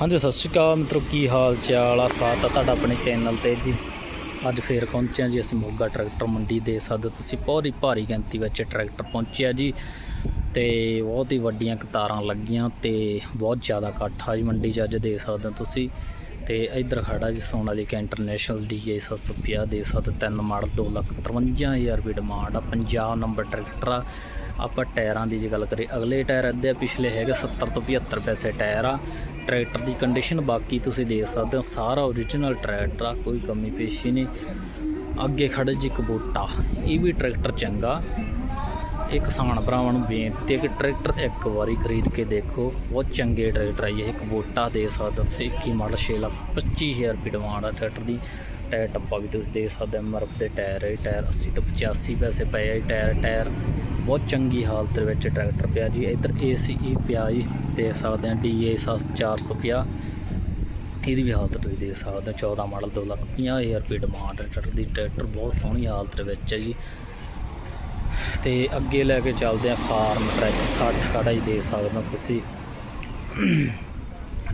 ਹਾਂਜੀ, ਸਤਿ ਸ਼੍ਰੀ ਅਕਾਲ ਮਿੱਤਰੋ, ਕੀ ਹਾਲ ਚਾਲ ਆ ਸਵਾਗਤ ਆ ਤੁਹਾਡਾ ਆਪਣੇ ਚੈਨਲ ਤੇ ਜੀ। ਅੱਜ ਫੇਰ ਪਹੁੰਚਿਆ ਜੀ ਅਸੀਂ ਮੋਗਾ ਟਰੈਕਟਰ ਮੰਡੀ ਦੇ ਸਕਦੇ ਤੁਸੀਂ ਬਹੁਤ ਹੀ ਭਾਰੀ ਗਿਣਤੀ ਵਿੱਚ ਟਰੈਕਟਰ ਪਹੁੰਚਿਆ ਜੀ ਤੇ ਬਹੁਤ ਹੀ ਵੱਡੀਆਂ ਕਤਾਰਾਂ ਲੱਗੀਆਂ ਤੇ ਬਹੁਤ ਜ਼ਿਆਦਾ ਇਕੱਠ ਆ ਜੀ ਮੰਡੀ 'ਚ ਅੱਜ ਦੇ ਸਕਦੇ ਹੋ ਤੁਸੀਂ। ਤੇ ਇੱਧਰ ਖੜਾ ਜੀ ਸੋਨਾ ਸੋਨਾਲੀਕਾ ਇੰਟਰਨੈਸ਼ਨਲ ਡੀਏ 750 ਦੇ ਸਕਦੇ ਹੋ। ਤਿੰਨ ਮਾਡਲ 253000 ਰੁਪਏ ਡਿਮਾਂਡ ਆ। ਪੰਜਾਬ ਨੰਬਰ ਟਰੈਕਟਰ ਆ। ਆਪਾਂ ਟਾਇਰਾਂ ਦੀ ਜੇ ਗੱਲ ਕਰੀਏ, ਅਗਲੇ ਟਾਇਰ ਅੱਧੇ ਪਿਛਲੇ ਹੈਗੇ 70 ਤੋਂ 75 ਪੈਸੇ ਟਾਇਰ ਆ। ਟਰੈਕਟਰ ਦੀ ਕੰਡੀਸ਼ਨ ਬਾਕੀ ਤੁਸੀਂ ਦੇਖ ਸਕਦੇ ਹੋ, ਸਾਰਾ ਓਰੀਜਨਲ ਟਰੈਕਟਰ ਆ, ਕੋਈ ਕਮੀ ਪੇਸ਼ੀ ਨਹੀਂ। ਅੱਗੇ ਖੜੇ ਜੀ ਕਬੂਟਾ ਇਹ ਵੀ ਟਰੈਕਟਰ ਚੰਗਾ। ਇਹ ਕਿਸਾਨ ਭਰਾਵਾਂ ਨੂੰ ਬੇਨਤੀ ਹੈ ਕਿ ਟਰੈਕਟਰ ਇੱਕ ਵਾਰੀ ਖਰੀਦ ਕੇ ਦੇਖੋ। ਬਹੁਤ ਚੰਗੇ ਟਰੈਕਟਰ ਆ ਜੀ। ਇਹ। ਕਬੂਟਾ ਦੇ ਸਕਦੇ ਹੋ ਤੁਸੀਂ 21 ਮਾਡਲ 6 ਲੱਖ 25000 ਰੁਪਏ ਡਿਮਾਂਡ ਆ ਟਰੈਕਟਰ ਦੀ। ਟਾਇਰ ਟੱਪਾ ਵੀ ਤੁਸੀਂ ਦੇਖ ਸਕਦੇ ਹੋ ਮਰਫ ਦੇ ਟਾਇਰ ਹੈ ਟਾਇਰ 80 ਤੋਂ 85 ਪੈਸੇ ਪਏ ਆ ਜੀ ਟਾਇਰ ਟਾਇਰ। ਬਹੁਤ ਚੰਗੀ ਹਾਲਤ ਦੇ ਵਿੱਚ ਟਰੈਕਟਰ ਪਿਆ ਜੀ। ਇੱਧਰ ਏਸੀਈ ਪਿਆ ਜੀ, ਦੇਖ ਸਕਦੇ ਆ, ਡੀਏ 450 ਇਹਦੀ ਵੀ ਹਾਲਤ ਤੁਸੀਂ ਦੇਖ ਸਕਦੇ ਹੋ 14 ਮਾਡਲ 2 ਲੱਖ 50000 ਰੁਪਏ ਡਿਮਾਂਡ ਹੈ ਟਰੈਕਟਰ ਦੀ। ਟਰੈਕਟਰ ਬਹੁਤ ਸੋਹਣੀ ਹਾਲਤ ਦੇ ਵਿੱਚ ਹੈ ਜੀ। ਤੇ ਅੱਗੇ ਲੈ ਕੇ ਚੱਲਦੇ ਆ ਫਾਰਮ ਟਰੈਕ 60 ਖੜਾ ਹੀ ਦੇ ਸਕਦੇ ਹੋ ਤੁਸੀਂ।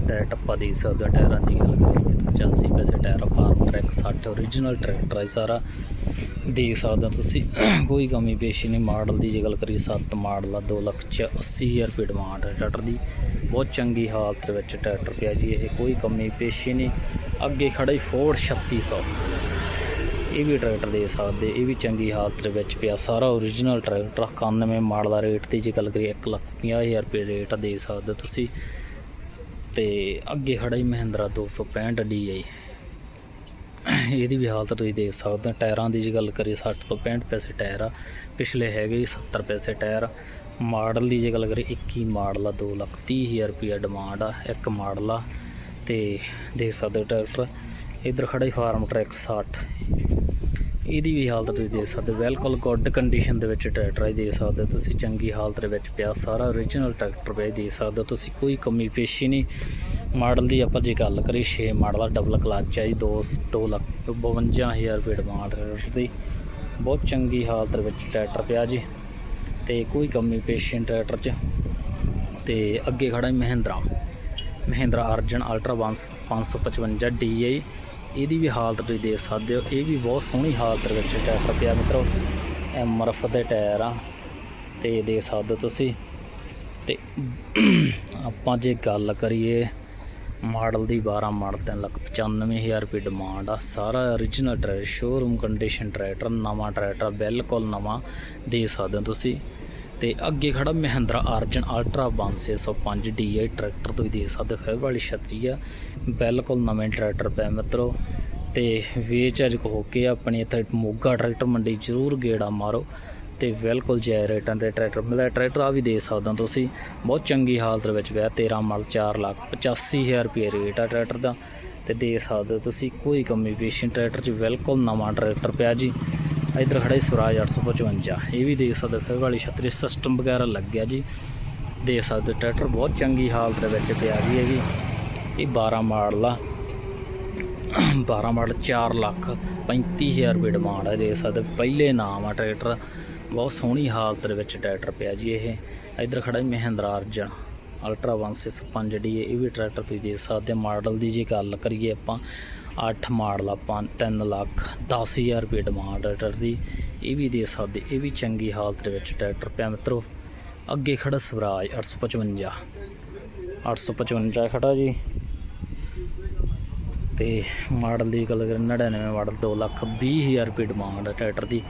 ਟਾਇਰ ਟੱਪਾ ਦੇ ਸਕਦੇ ਹੋ, ਟਾਇਰਾਂ ਦੀ ਗੱਲ ਕਰੀਏ 85 ਪੈਸੇ tyre farm track 60 original tractor ਹੈ ਸਾਰਾ। ਦੇਖ ਸਕਦੇ ਹੋ ਤੁਸੀਂ, ਕੋਈ ਕਮੀ ਪੇਸ਼ੀ ਨਹੀਂ। ਮਾਡਲ ਦੀ ਜੇ ਗੱਲ ਕਰੀਏ 7 ਮਾਡਲ ਆ 2 ਲੱਖ ਚ 80000 ਰੁਪਏ ਡਿਮਾਂਡ ਹੈ ਟਰੈਕਟਰ ਦੀ। ਬਹੁਤ ਚੰਗੀ ਹਾਲਤ ਵਿੱਚ ਟਰੈਕਟਰ ਪਿਆ ਜੀ, ਇਹ ਕੋਈ ਕਮੀ ਪੇਸ਼ੀ ਨਹੀਂ। ਅੱਗੇ ਖੜਾ ਹੀ ਫੋਰਡ 3600 ਇਹ ਵੀ ਟਰੈਕਟਰ ਦੇ ਸਕਦੇ, ਇਹ ਵੀ ਚੰਗੀ ਹਾਲਤ ਦੇ ਵਿੱਚ ਪਿਆ। ਸਾਰਾ ਓਰੀਜਨਲ ਟਰੈਕਟਰ 91 ਮਾਡਲ ਦਾ ਰੇਟ ਤੇ, ਜੇ ਗੱਲ ਕਰੀਏ 150000 ਰੁਪਏ ਰੇਟ ਦੇ ਸਕਦੇ ਹੋ ਤੁਸੀਂ। ਤੇ ਅੱਗੇ ਖੜਾ ਹੀ ਮਹਿੰਦਰਾ 265 DI ਇਹਦੀ ਵੀ ਹਾਲਤ ਤੁਸੀਂ ਦੇਖ ਸਕਦੇ ਹੋ, ਟਾਇਰਾਂ ਦੀ ਜੇ ਗੱਲ ਕਰੀਏ 60 ਤੋਂ 65 ਪੈਸੇ ਟਾਇਰ ਆ, ਪਿਛਲੇ ਹੈਗੇ ਜੀ 70 ਪੈਸੇ ਟਾਇਰ ਮਾਡਲ ਦੀ ਜੇ ਗੱਲ ਕਰੀਏ 21 ਮਾਡਲ ਆ 2 ਲੱਖ 30000 ਰੁਪਏ ਡਿਮਾਂਡ ਆ, ਇੱਕ ਮਾਡਲ ਆ। ਤੇ ਦੇਖ ਸਕਦੇ ਹੋ ਟਰੈਕਟਰ, ਇਧਰ ਖੜਾ ਹੀ ਫਾਰਮ ਟਰੈਕ 60 ਇਹਦੀ ਵੀ ਹਾਲਤ ਤੁਸੀਂ ਦੇਖ ਸਕਦੇ ਹੋ। ਬਿਲਕੁਲ ਗੁੱਡ ਕੰਡੀਸ਼ਨ ਦੇ ਵਿੱਚ ਟਰੈਕਟਰ ਹੈ ਦੇਖ ਸਕਦੇ ਹੋ ਤੁਸੀਂ। ਚੰਗੀ ਹਾਲਤ ਦੇ ਵਿੱਚ ਪਿਆ, ਸਾਰਾ ਓਰੀਜਨਲ ਟਰੈਕਟਰ ਪਿਆ ਦੇਖ ਸਕਦੇ ਹੋ ਤੁਸੀਂ। ਕੋਈ ਕਮੀ ਪੇਸ਼ੀ ਨਹੀਂ। ਮਾਡਲ ਦੀ ਆਪਾਂ ਜੇ ਗੱਲ ਕਰੀਏ 6 ਮਾਡਲ ਆ ਡਬਲ ਕਲਚ ਹੈ ਜੀ 2 2 ਲੱਖ 52000 ਰੁਪਏ ਡਿਮਾਂਡ ਟਰੈਕਟਰ ਦੀ। ਬਹੁਤ ਚੰਗੀ ਹਾਲਤ ਦੇ ਵਿੱਚ ਟਰੈਕਟਰ ਪਿਆ ਜੀ। ਤੇ ਕੋਈ ਕਮੀ ਪੇਸ਼ੀ ਨਹੀਂ ਟਰੈਕਟਰ 'ਚ। ਤੇ ਅੱਗੇ ਖੜਾ ਹੈ ਮਹਿੰਦਰਾ। ਮਹਿੰਦਰਾ ਅਰਜਨ ਅਲਟਰਾ 555 DI ਇਹਦੀ ਵੀ ਹਾਲਤ ਤੁਸੀਂ ਦੇਖ ਸਕਦੇ ਹੋ, ਇਹ ਵੀ ਬਹੁਤ ਸੋਹਣੀ ਹਾਲਤ ਦੇ ਵਿੱਚ ਟਰੈਕਟਰ ਪਿਆ ਮਿੱਤਰੋ। ਮਰਫ ਦੇ ਟਾਇਰ ਆ, ਤੇ ਦੇਖ ਸਕਦੇ ਹੋ ਤੁਸੀਂ। ਤੇ ਆਪਾਂ ਜੇ ਗੱਲ ਕਰੀਏ ਮਾਡਲ ਦੀ 12 ਮਾਡਲ 3 ਲੱਖ 95000 ਰੁਪਏ ਡਿਮਾਂਡ ਆ। ਸਾਰਾ origignal tractor showroom condition tractor, ਨਵਾਂ ਟਰੈਕਟਰ, ਬਿਲਕੁਲ ਨਵਾਂ। ਦੇ ਸਕਦੇ ਹੋ ਤੁਸੀਂ। ਤੇ ਅੱਗੇ ਖੜਾ Mahindra Arjun ultra 1605 DI tractor ਤੁਸੀਂ ਦੇਖ ਸਕਦੇ ਹੋ ਫੇਰ ਵਾਲੀ ਛਤਰੀ ਆ। ਬਿਲਕੁਲ ਨਵੇਂ ਟਰੈਕਟਰ ਪਏ ਮਿੱਤਰੋ। ਤੇ ਵੇਚ ਹੋ ਕੇ ਆਪਣੀ ਇੱਥੇ ਮੋਗਾ ਟਰੈਕਟਰ ਮੰਡੀ ਜ਼ਰੂਰ ਗੇੜਾ ਮਾਰੋ। ਤੇ ਬਿਲਕੁਲ ਜੈ ਰੇਟਾਂ ਤੇ ਟਰੈਕਟਰ ਮਿਲਦਾ। ਟਰੈਕਟਰ ਆ ਵੀ ਦੇਖ ਸਕਦੇ ਹੋ ਤੁਸੀਂ। ਬਹੁਤ ਚੰਗੀ ਹਾਲਤ ਵਿੱਚ ਪਿਆ 13 ਮਾਡਲ 4 ਲੱਖ 85000 ਰੁਪਏ ਰੇਟ ਆ ਟਰੈਕਟਰ ਦਾ। ਤੇ ਦੇ ਸਕਦੇ ਹੋ। ਤੁਸੀਂ ਕੋਈ ਕਮੀ ਪੇਸ਼ੀ ਟਰੈਕਟਰ 'ਚ ਬਿਲਕੁਲ ਨਵਾਂ ਟਰੈਕਟਰ ਪਿਆ ਜੀ। ਇਧਰ ਖੜਾ ਹੀ ਸਵਰਾਜ 855 ਇਹ ਵੀ ਦੇਖ ਸਕਦੇ ਹੋ ਫਿਰ ਵਾਲੀ ਛਤਰੀ ਸਿਸਟਮ ਵਗੈਰਾ ਲੱਗਿਆ ਜੀ। ਦੇਖ ਸਕਦੇ ਹੋ ਟਰੈਕਟਰ ਬਹੁਤ ਚੰਗੀ ਹਾਲਤ ਦੇ ਵਿੱਚ ਪਿਆ ਜੀ ਹੈਗੀ ਇਹ 12 ਮਾਡਲ ਆ। 12 ਮਾਡਲ 4 ਲੱਖ 35000 ਰੁਪਏ ਡਿਮਾਂਡ ਹੈ ਦੇਖ ਸਕਦੇ ਪਹਿਲੇ ਨਾਮ ਆ ਟਰੈਕਟਰ ਬਹੁਤ ਸੋਹਣੀ ਹਾਲਤ ਦੇ ਵਿੱਚ ਟਰੈਕਟਰ ਪਿਆ ਜੀ ਇਹ। ਇਧਰ ਖੜਾ ਹੀ ਮਹਿੰਦਰਾ ਅਰਜਨ। ਅਲਟਰਾ 165 ਹੈ, ਇਹ ਵੀ ਟਰੈਕਟਰ ਤੁਸੀਂ ਦੇਖ ਸਕਦੇ ਮਾਡਲ ਦੀ ਜੇ ਗੱਲ ਕਰੀਏ ਆਪਾਂ 8 ਮਾਡਲ ਆਪਾਂ 3 ਲੱਖ 10000 ਰੁਪਏ ਡਿਮਾਂਡ ਹੈ ਟਰੈਕਟਰ ਦੀ। ਇਹ ਵੀ ਦੇ ਸਕਦੇ, ਇਹ ਵੀ ਚੰਗੀ ਹਾਲਤ ਦੇ ਵਿੱਚ ਟਰੈਕਟਰ ਪਿਆ ਮਿੱਤਰੋ। ਅੱਗੇ ਖੜਾ ਸਵਰਾਜ 855 855 ਖੜਾ ਜੀ। ਤੇ ਮਾਡਲ ਦੀ ਗੱਲ ਕਰਾਂ 99 ਮਾਡਲ 2 ਲੱਖ 20000 ਰੁਪਏ ਡਿਮਾਂਡ ਹੈ ਟਰੈਕਟਰ ਦੀ।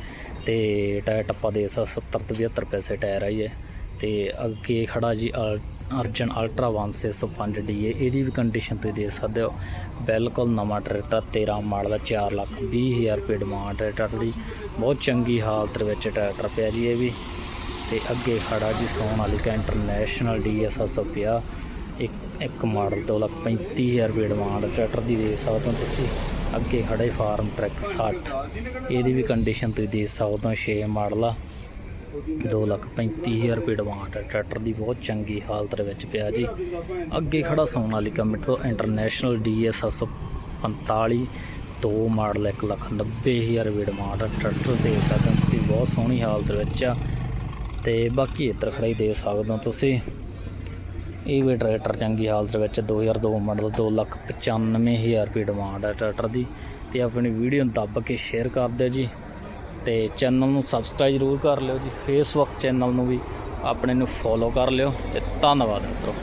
ਤੇ ਟਾਇਰ ਟੱਪਾ ਦੇ 70 ਤੋਂ 72 ਪੈਸੇ ਟਾਇਰ ਆਈ ਹੈ। ਤੇ ਅੱਗੇ ਖੜਾ ਜੀ, ਅਲ- ਅਰਜਨ ਅਲਟਰਾ 1605 ਡੀ ਇਹਦੀ ਵੀ ਕੰਡੀਸ਼ਨ ਤੁਸੀਂ ਦੇਖ ਸਕਦੇ ਹੋ। ਬਿਲਕੁਲ ਨਵਾਂ ਟਰੈਕਟਰ 13 ਮਾਡਲ ਦਾ 4 ਲੱਖ 20000 ਰੁਪਏ ਡਿਮਾਂਡ ਹੈ ਟਰੈਕਟਰ ਦੀ। ਬਹੁਤ ਚੰਗੀ ਹਾਲਤ ਵਿੱਚ ਟਰੈਕਟਰ ਪਿਆ ਜੀ ਇਹ ਵੀ। ਤੇ ਅੱਗੇ ਖੜਾ ਜੀ ਸੋਨ ਸੋਨਾਲੀਕਾ ਇੰਟਰਨੈਸ਼ਨਲ ਡੀਐਸ 750 ਇੱਕ ਇੱਕ ਮਾਡਲ 2 ਲੱਖ 35000 ਰੁਪਏ ਡਿਮਾਂਡ ਟਰੈਕਟਰ ਦੀ ਦੇ ਸਕਦੇ ਹੋ ਤੁਸੀਂ। ਅੱਗੇ ਖੜਾ ਫਾਰਮ ਟਰੈਕ 60 ਇਹਦੀ ਵੀ ਕੰਡੀਸ਼ਨ ਤੁਸੀਂ ਦੇਖ ਸਕਦੇ ਹੋ 6 ਮਾਡਲ ਆ। 2 ਲੱਖ 35000 ਰੁਪਏ ਡਿਮਾਂਡ ਹੈ। ਟਰੈਕਟਰ ਦੀ ਬਹੁਤ ਚੰਗੀ ਹਾਲਤ ਦੇ ਵਿੱਚ ਪਿਆ ਜੀ। ਅੱਗੇ ਖੜਾ ਸੋਨਾਲੀਕਾ ਮਿੱਟਰੋ ਇੰਟਰਨੈਸ਼ਨਲ ਡੀਐਸ 745 ਦੋ ਮਾਡਲ 1 ਲੱਖ 90000 ਰੁਪਏ ਡਿਮਾਂਡ ਹੈ। ਟਰੈਕਟਰ ਦੇ ਸਕਦੇ ਹੋ ਤੁਸੀਂ, ਬਹੁਤ ਸੋਹਣੀ ਹਾਲਤ ਵਿੱਚ ਆ। ਤੇ ਬਾਕੀ ਇੱਧਰ ਖੜਾ ਹੀ ਦੇ ਸਕਦੇ ਹੋ ਤੁਸੀਂ। ਇਹ ਵੀ ਟਰੈਕਟਰ ਚੰਗੀ ਹਾਲਤ ਵਿੱਚ 2002 ਮਾਡਲ 295000 ਰੁਪਏ ਡਿਮਾਂਡ ਹੈ ਟਰੈਕਟਰ ਦੀ। ਤੇ ਆਪਣੀ ਵੀਡੀਓ ਨੂੰ ਦੱਬ ਕੇ ਸ਼ੇਅਰ ਕਰ ਦਿਓ ਜੀ। ਤੇ ਚੈਨਲ ਨੂੰ ਸਬਸਕ੍ਰਾਈਬ ਜ਼ਰੂਰ ਕਰ ਲਿਓ ਜੀ, ਫੇਸਬੁੱਕ ਚੈਨਲ ਨੂੰ ਵੀ ਆਪਣੇ ਨੂੰ ਫੋਲੋ ਕਰ ਲਿਓ ਤੇ ਧੰਨਵਾਦ ਮਿੱਤਰੋ।